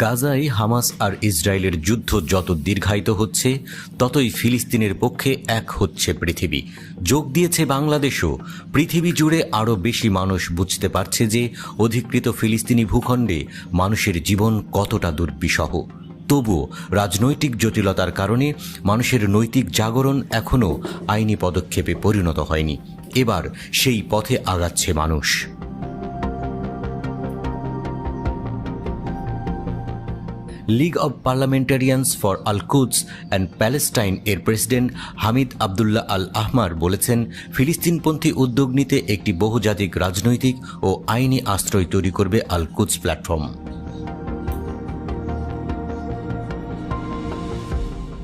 গাজায় হামাস আর ইসরায়েলের যুদ্ধ যত দীর্ঘায়িত হচ্ছে, ততই ফিলিস্তিনের পক্ষে এক হচ্ছে পৃথিবী। যোগ দিয়েছে বাংলাদেশও। পৃথিবী জুড়ে আরও বেশি মানুষ বুঝতে পারছে যে অধিকৃত ফিলিস্তিনি ভূখণ্ডে মানুষের জীবন কতটা দুর্বিষহ। তবুও রাজনৈতিক জটিলতার কারণে মানুষের নৈতিক জাগরণ এখনও আইনি পদক্ষেপে পরিণত হয়নি। এবার সেই পথে আগাচ্ছে মানুষ। League of Parliamentarians for Al Quds and Palestine এর president Hamid Abdullah Al Ahmar বলেছেন, ফিলিস্তিনপন্থী উদ্যোগ নিতে একটি বহুজাতিক রাজনৈতিক ও আইনি আশ্রয় তৈরি করবে আল কুদস প্ল্যাটফর্ম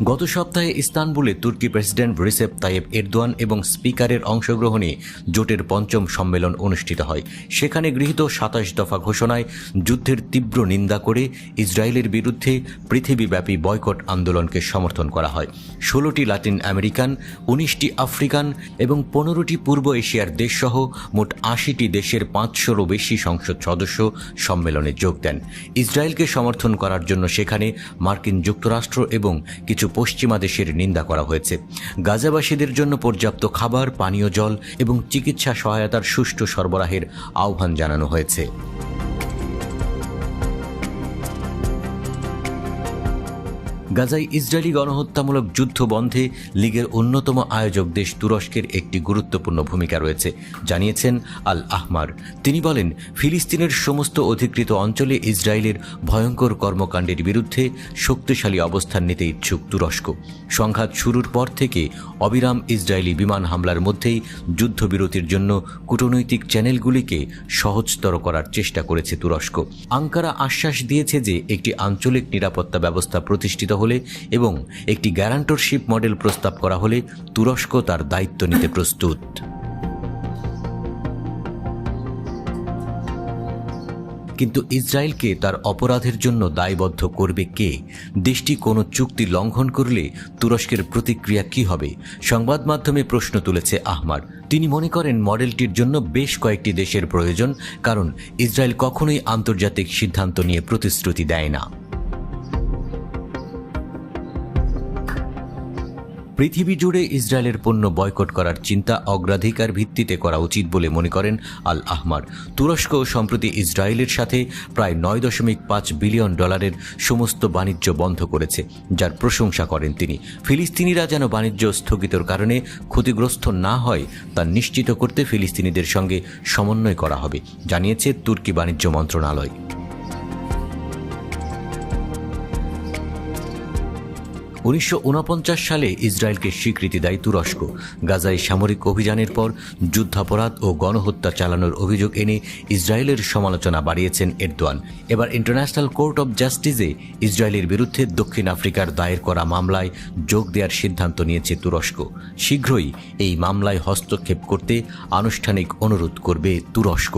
গত সপ্তাহে ইস্তানবুলে তুর্কি প্রেসিডেন্ট রিসেপ তাইয়েব এরদোয়ান এবং স্পিকারের অংশগ্রহণে জোটের পঞ্চম সম্মেলন অনুষ্ঠিত হয়। সেখানে গৃহীত সাতাশ দফা ঘোষণায় যুদ্ধের তীব্র নিন্দা করে ইসরায়েলের বিরুদ্ধে পৃথিবীব্যাপী বয়কট আন্দোলনকে সমর্থন করা হয়। ষোলোটি লাতিন আমেরিকান, উনিশটি আফ্রিকান এবং পনেরোটি পূর্ব এশিয়ার দেশসহ মোট আশিটি দেশের পাঁচশোরও বেশি সংসদ সদস্য সম্মেলনে যোগ দেন। ইসরায়েলকে সমর্থন করার জন্য সেখানে মার্কিন যুক্তরাষ্ট্র এবং কিছু পশ্চিমা দেশের নিন্দা করা হয়েছে। গাজাবাসীদের জন্য পর্যাপ্ত খাবার, পানীয় জল এবং চিকিৎসা সহায়তার সুষ্ঠু সরবরাহের আহ্বান জানানো হয়েছে। গাজায় ইসরায়েলি গণহত্যামূলক যুদ্ধ বন্ধে লীগের অন্যতম আয়োজক দেশ তুরস্কের একটি গুরুত্বপূর্ণ ভূমিকা রয়েছে, জানিয়েছেন আল আহমার তিনি বলেন, ফিলিস্তিনের সমস্ত অধিকৃত অঞ্চলে ইসরায়েলের ভয়ঙ্কর কর্মকাণ্ডের বিরুদ্ধে শক্তিশালী অবস্থান নিতে ইচ্ছুক তুরস্ক। সংঘাত শুরুর পর থেকে অবিরাম ইসরায়েলি বিমান হামলার মধ্যেই যুদ্ধবিরতির জন্য কূটনৈতিক চ্যানেলগুলিকে সহজতর করার চেষ্টা করেছে তুরস্ক। আঙ্কারা আশ্বাস দিয়েছে যে, একটি আঞ্চলিক নিরাপত্তা ব্যবস্থা প্রতিষ্ঠিত হলে এবং একটি গ্যারান্টরশিপ মডেল প্রস্তাব করা হলে তুরস্ক তার দায়িত্ব নিতে প্রস্তুত। কিন্তু ইসরায়েলকে তার অপরাধের জন্য দায়বদ্ধ করবে কে? দেশটি কোনো চুক্তি লঙ্ঘন করলে তুরস্কের প্রতিক্রিয়া কি হবে? সংবাদ মাধ্যমে প্রশ্ন তুলেছে আহমার। তিনি মনে করেন মডেলটির জন্য বেশ কয়েকটি দেশের প্রয়োজন, কারণ ইসরায়েল কখনোই আন্তর্জাতিক সিদ্ধান্ত নিয়ে প্রতিশ্রুতি দেয় না। পৃথিবী জুড়ে ইসরায়েলের পণ্য বয়কট করার চিন্তা অগ্রাধিকার ভিত্তিতে করা উচিত বলে মনে করেন আল আহমার। তুরস্ক সম্প্রতি ইসরায়েলের সাথে প্রায় নয় দশমিক পাঁচ বিলিয়ন ডলারের সমস্ত বাণিজ্য বন্ধ করেছে, যার প্রশংসা করেন তিনি। ফিলিস্তিনিরা যেন বাণিজ্য স্থগিতর কারণে ক্ষতিগ্রস্ত না হয়, তা নিশ্চিত করতে ফিলিস্তিনিদের সঙ্গে সমন্বয় করা হবে, জানিয়েছে তুর্কি বাণিজ্য মন্ত্রণালয়। উনিশশো উনপঞ্চাশ সালে ইসরায়েলকে স্বীকৃতি দেয় তুরস্ক। গাজায় সামরিক অভিযানের পর যুদ্ধাপরাধ ও গণহত্যা চালানোর অভিযোগ এনে ইসরায়েলের সমালোচনা বাড়িয়েছেন এরদোয়ান। এবার ইন্টারন্যাশনাল কোর্ট অব জাস্টিসে ইসরায়েলের বিরুদ্ধে দক্ষিণ আফ্রিকার দায়ের করা মামলায় যোগ দেওয়ার সিদ্ধান্ত নিয়েছে তুরস্ক। শীঘ্রই এই মামলায় হস্তক্ষেপ করতে আনুষ্ঠানিক অনুরোধ করবে তুরস্ক।